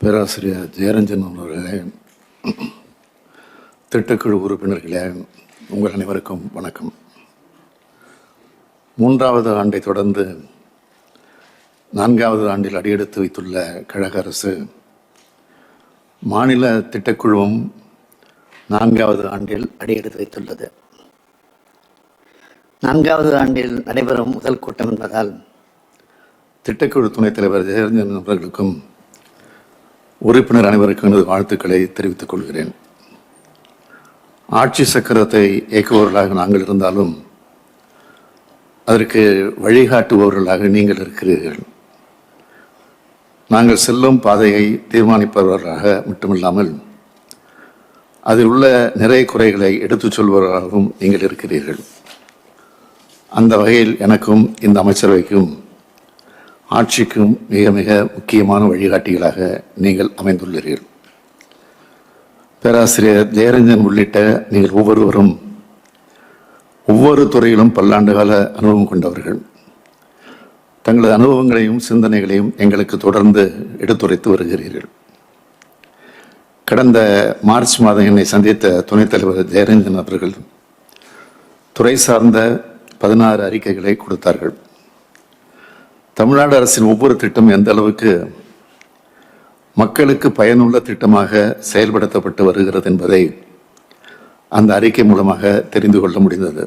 பேராசிரியர் ஜெயரஞ்சன் அவர்களே திட்டக்குழு உறுப்பினர்களே உங்கள் அனைவருக்கும் வணக்கம். மூன்றாவது ஆண்டை தொடர்ந்து நான்காவது ஆண்டில் அடியெடுத்து வைத்துள்ள கழக அரசு மாநில திட்டக்குழுவும் நான்காவது ஆண்டில் அடியெடுத்து வைத்துள்ளது. நான்காவது ஆண்டில் நடைபெறும் முதல் கூட்டம் என்பதால் திட்டக்குழு துணைத் தலைவர் ஜெயரஞ்சன் அவர்களுக்கும் உறுப்பினர் அனைவருக்கும் எனது வாழ்த்துக்களை தெரிவித்துக் கொள்கிறேன். ஆட்சி சக்கரத்தை இயக்குபவர்களாக நாங்கள் இருந்தாலும் அதற்கு வழிகாட்டுபவர்களாக நீங்கள் இருக்கிறீர்கள். நாங்கள் செல்லும் பாதையை தீர்மானிப்பவர்களாக மட்டுமில்லாமல் அதில் உள்ள நிறைய குறைகளை எடுத்துச் சொல்பவர்களாகவும் நீங்கள் இருக்கிறீர்கள். அந்த வகையில் எனக்கும் இந்த அமைச்சரவைக்கும் ஆட்சிக்கும் மிக மிக முக்கியமான வழிகாட்டிகளாக நீங்கள் அமைந்துள்ளீர்கள். பேராசிரியர் ஜெயரஞ்சன் உள்ளிட்ட நீங்கள் ஒவ்வொருவரும் ஒவ்வொரு துறையிலும் பல்லாண்டு கால அனுபவம் கொண்டவர்கள். தங்களது அனுபவங்களையும் சிந்தனைகளையும் எங்களுக்கு தொடர்ந்து எடுத்துரைத்து வருகிறீர்கள். கடந்த மார்ச் மாதம் என்னை சந்தித்த துணைத் தலைவர் ஜெயரஞ்சன் அவர்கள் துறை சார்ந்த பதினாறு அறிக்கைகளை கொடுத்தார்கள். தமிழ்நாடு அரசின் ஒவ்வொரு திட்டம் எந்த அளவுக்கு மக்களுக்கு பயனுள்ள திட்டமாக செயல்படுத்தப்பட்டு வருகிறது என்பதை அந்த அறிக்கை மூலமாக தெரிந்து கொள்ள முடிந்தது.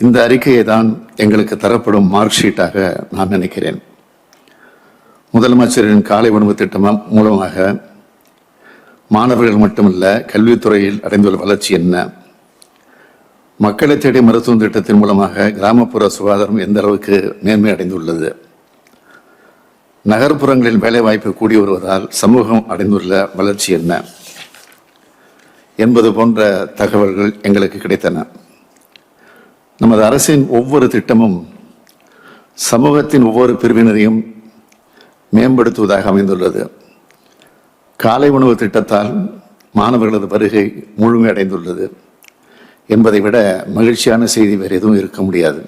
இந்த அறிக்கையை தான் எங்களுக்கு தரப்படும் மார்க் ஷீட்டாக நான் நினைக்கிறேன். முதலமைச்சரின் காலை உணவு திட்டம் மூலமாக மாணவர்கள் மட்டுமல்ல கல்வித்துறையில் அடைந்துள்ள வளர்ச்சி என்ன? மக்களை தேடி மருத்துவம் திட்டத்தின் மூலமாக கிராமப்புற சுகாதாரம் எந்த அளவுக்கு மேன்மை அடைந்துள்ளது? நகர்ப்புறங்களில் வேலைவாய்ப்பு கூடி வருவதால் சமூகம் அடைந்துள்ள வளர்ச்சி என்ன? என்பது போன்ற தகவல்கள் எங்களுக்கு கிடைத்தன. நமது அரசின் ஒவ்வொரு திட்டமும் சமூகத்தின் ஒவ்வொரு பிரிவினரையும் மேம்படுத்துவதாக அமைந்துள்ளது. காலை உணவு திட்டத்தால் மாணவர்களது வருகை முழுமையடைந்துள்ளது. என்பதை விட மகிழ்ச்சியான செய்தி வேறு எதுவும் இருக்க முடியாது.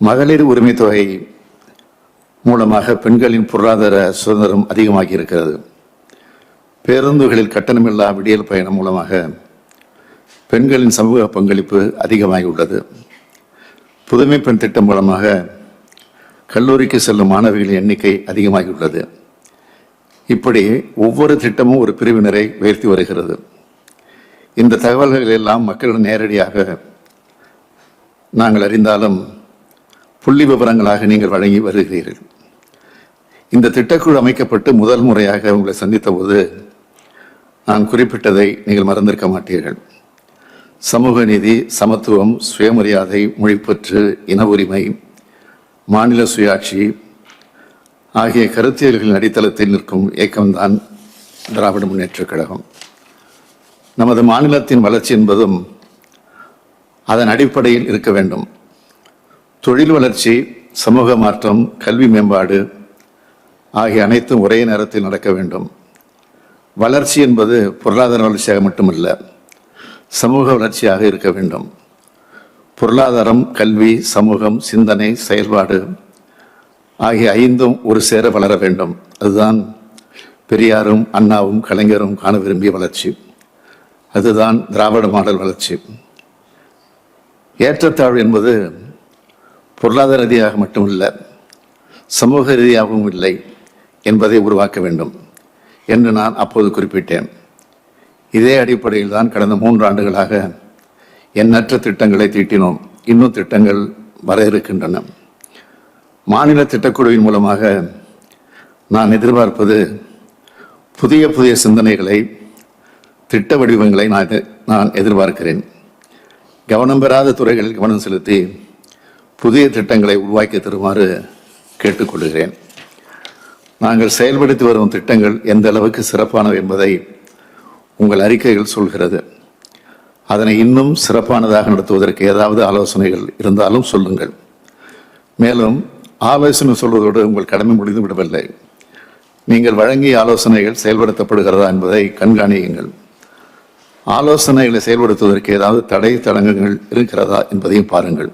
மகளிர் உரிமை தொகை மூலமாக பெண்களின் பொருளாதார சுதந்திரம் அதிகமாகி இருக்கிறது பேருந்துகளில் கட்டணமில்லா விடியல் பயணம் மூலமாக பெண்களின் சமூக பங்களிப்பு அதிகமாகி உள்ளது புதுமை பெண் திட்டம் மூலமாக கல்லூரிக்கு செல்லும் மாணவிகளின் எண்ணிக்கை அதிகமாகியுள்ளது. இப்படி ஒவ்வொரு திட்டமும் ஒரு பிரிவினரை உயர்த்தி வருகிறது. இந்த தகவல்கள் எல்லாம் மக்களிடம் நேரடியாக நாங்கள் அறிந்தாலும் புள்ளி விவரங்களாக நீங்கள் வழங்கி வருகிறீர்கள். இந்த திட்டக்குழு அமைக்கப்பட்டு முதல் முறையாக உங்களை சந்தித்த போது நான் குறிப்பிட்டதை நீங்கள் மறந்திருக்க மாட்டீர்கள். சமூக நீதி சமத்துவம் சுயமரியாதை மொழிப்பற்று இன உரிமை மாநில சுயாட்சி ஆகிய கருத்தியல்களின் அடித்தளத்தில் நிற்கும் இயக்கம்தான் திராவிட முன்னேற்றக் கழகம். நமது மாநிலத்தின் வளர்ச்சி என்பதும் அதன் அடிப்படையில் இருக்க வேண்டும். தொழில் வளர்ச்சி சமூக மாற்றம் கல்வி மேம்பாடு ஆகிய அனைத்தும் ஒரே நேரத்தில் நடக்க வேண்டும். வளர்ச்சி என்பது பொருளாதார வளர்ச்சியாக மட்டுமல்ல சமூக வளர்ச்சியாக இருக்க வேண்டும். பொருளாதாரம் கல்வி சமூகம் சிந்தனை செயல்பாடு ஆகிய ஐந்தும் ஒரு சேர வளர வேண்டும். அதுதான் பெரியாரும் அண்ணாவும் கலைஞரும் காண விரும்பிய வளர்ச்சி. அதுதான் திராவிட மாடல் வளர்ச்சி. ஏற்றத்தாழ்வு என்பது பொருளாதார ரீதியாக மட்டுமல்ல சமூக ரீதியாகவும் இல்லை என்பதை உருவாக்க வேண்டும் என்று நான் அப்போது குறிப்பிட்டேன். இதே அடிப்படையில் தான் கடந்த மூன்று ஆண்டுகளாக எண்ணற்ற திட்டங்களை தீட்டினோம். இன்னும் திட்டங்கள் வர இருக்கின்றன. மாநில திட்டக்குழுவின் மூலமாக நான் எதிர்பார்ப்பது புதிய புதிய சிந்தனைகளை திட்ட வடிவங்களை நான் நான் எதிர்பார்க்கிறேன். கவனம் பெறாத துறைகளில் கவனம் செலுத்தி புதிய திட்டங்களை உருவாக்கி தருமாறு கேட்டுக்கொள்கிறேன். நாங்கள் செயல்படுத்தி வரும் திட்டங்கள் எந்த அளவுக்கு சிறப்பானவை என்பதை உங்கள் அறிக்கைகள் சொல்கிறது. அதனை இன்னும் சிறப்பானதாக நடத்துவதற்கு ஏதாவது ஆலோசனைகள் இருந்தாலும் சொல்லுங்கள். மேலும் ஆலோசனை சொல்வதோடு உங்கள் கடமை முடிந்து விடவில்லை நீங்கள் வழங்கிய ஆலோசனைகள் செயல்படுத்தப்படுகிறதா என்பதை கண்காணியுங்கள். ஆலோசனைகளை செயல்படுத்துவதற்கு ஏதாவது தடை தடங்கங்கள் இருக்கிறதா என்பதையும் பாருங்கள்.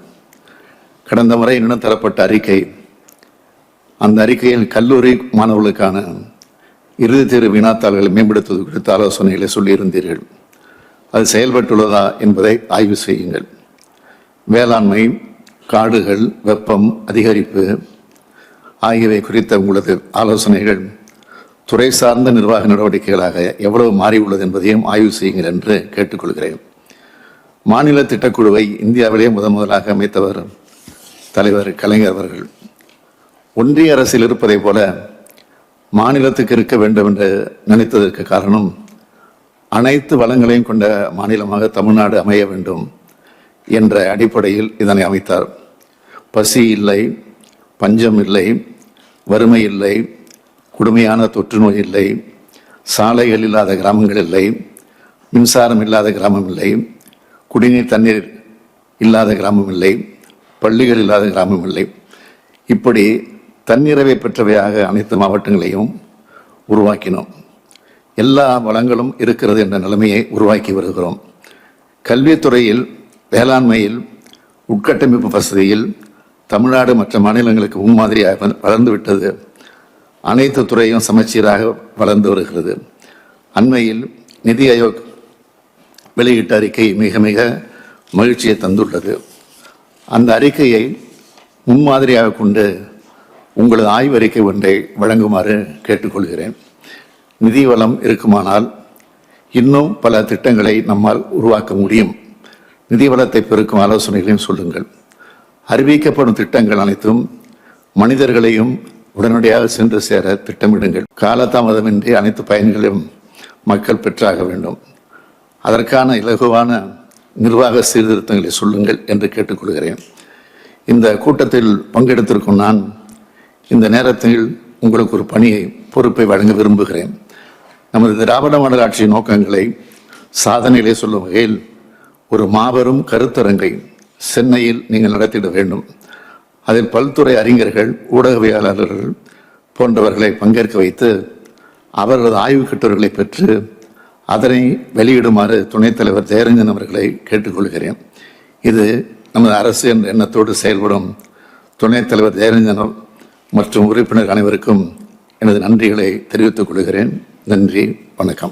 கடந்த முறை என்னிடம் தரப்பட்ட அறிக்கை அந்த அறிக்கையில் கல்லூரி மாணவர்களுக்கான இறுதித் தேர்வு வினாத்தாள்களை மேம்படுத்துவது குறித்த ஆலோசனைகளை சொல்லியிருந்தீர்கள். அது செயல்பட்டுள்ளதா என்பதை ஆய்வு செய்யுங்கள். வேளாண்மை காடுகள் வெப்பம் அதிகரிப்பு ஆகியவை குறித்த உங்களது ஆலோசனைகள் துறை சார்ந்த நிர்வாக நடவடிக்கைகளாக எவ்வளவு மாறியுள்ளது என்பதையும் ஆய்வு செய்யுங்கள் என்று கேட்டுக்கொள்கிறேன். மாநில திட்டக்குழுவை இந்தியாவிலே முதன் முதலாக அமைத்தவர் தலைவர் கலைஞர் அவர்கள். ஒன்றிய அரசில் இருப்பதைப் போல மாநிலத்துக்கு இருக்க வேண்டும் என்று நினைத்ததற்கு காரணம் அனைத்து வளங்களையும் கொண்ட மாநிலமாக தமிழ்நாடு அமைய வேண்டும் என்ற அடிப்படையில் இதனை அமைத்தார். பசி இல்லை பஞ்சம் இல்லை வறுமை இல்லை கொடுமையான தொற்று நோய் இல்லை சாலைகள் இல்லாத கிராமங்கள் இல்லை மின்சாரம் இல்லாத கிராமம் இல்லை குடிநீர் தண்ணீர் இல்லாத கிராமம் இல்லை பள்ளிகள் இல்லாத கிராமம் இல்லை. இப்படி தன்னிறைவை பெற்றவையாக அனைத்து மாவட்டங்களையும் உருவாக்கினோம். எல்லா வளங்களும் இருக்கிறது என்ற நிலைமையை உருவாக்கி வருகிறோம். கல்வித்துறையில் வேளாண்மையில் உட்கட்டமைப்பு வசதியில் தமிழ்நாடு மற்ற மாநிலங்களுக்கு முன்மாதிரியாக வளர்ந்துவிட்டது வளர்ந்து விட்டது அனைத்து துறையும் சமச்சீராக வளர்ந்து வருகிறது. அண்மையில் நிதி ஆயோக் வெளியிட்ட அறிக்கை மிக மிக மகிழ்ச்சியை தந்துள்ளது. அந்த அறிக்கையை முன்மாதிரியாக கொண்டு உங்களது ஆய்வறிக்கை ஒன்றை வழங்குமாறு கேட்டுக்கொள்கிறேன். நிதி வளம் இருக்குமானால் இன்னும் பல திட்டங்களை நம்மால் உருவாக்க முடியும். நிதி வளத்தை பெருக்கும் ஆலோசனைகளையும் சொல்லுங்கள். அறிவிக்கப்படும் திட்டங்கள் அனைத்தும் மனிதர்களையும் உடனடியாக சென்று சேர திட்டமிடுங்கள். காலதாமதமின்றி அனைத்து பயன்களையும் மக்கள் பெற்றாக வேண்டும். அதற்கான இலகுவான நிர்வாக சீர்திருத்தங்களை சொல்லுங்கள் என்று கேட்டுக்கொள்கிறேன். இந்த கூட்டத்தில் பங்கெடுத்திருக்கும் நான் இந்த நேரத்தில் உங்களுக்கு ஒரு பணியை பொறுப்பை வழங்க விரும்புகிறேன். நமது திராவிட மாடல் ஆட்சியின் நோக்கங்களை சாதனையிலே சொல்லும் வகையில் ஒரு மாபெரும் கருத்தரங்கை சென்னையில் நீங்கள் நடத்திட வேண்டும். அதில் பல்துறை அறிஞர்கள் ஊடகவியலாளர்கள் போன்றவர்களை பங்கேற்க வைத்து அவர்களது ஆய்வுக் கட்டுரைகளை பெற்று அதனை வெளியிடுமாறு துணைத் தலைவர் ஜெயரஞ்சன் அவர்களை கேட்டுக்கொள்கிறேன். இது நமது அரசு என்ற எண்ணத்தோடு செயல்படும் துணைத் தலைவர் ஜெயரஞ்சன் மற்றும் உறுப்பினர் அனைவருக்கும் எனது நன்றிகளை தெரிவித்துக் கொள்கிறேன். நன்றி வணக்கம்.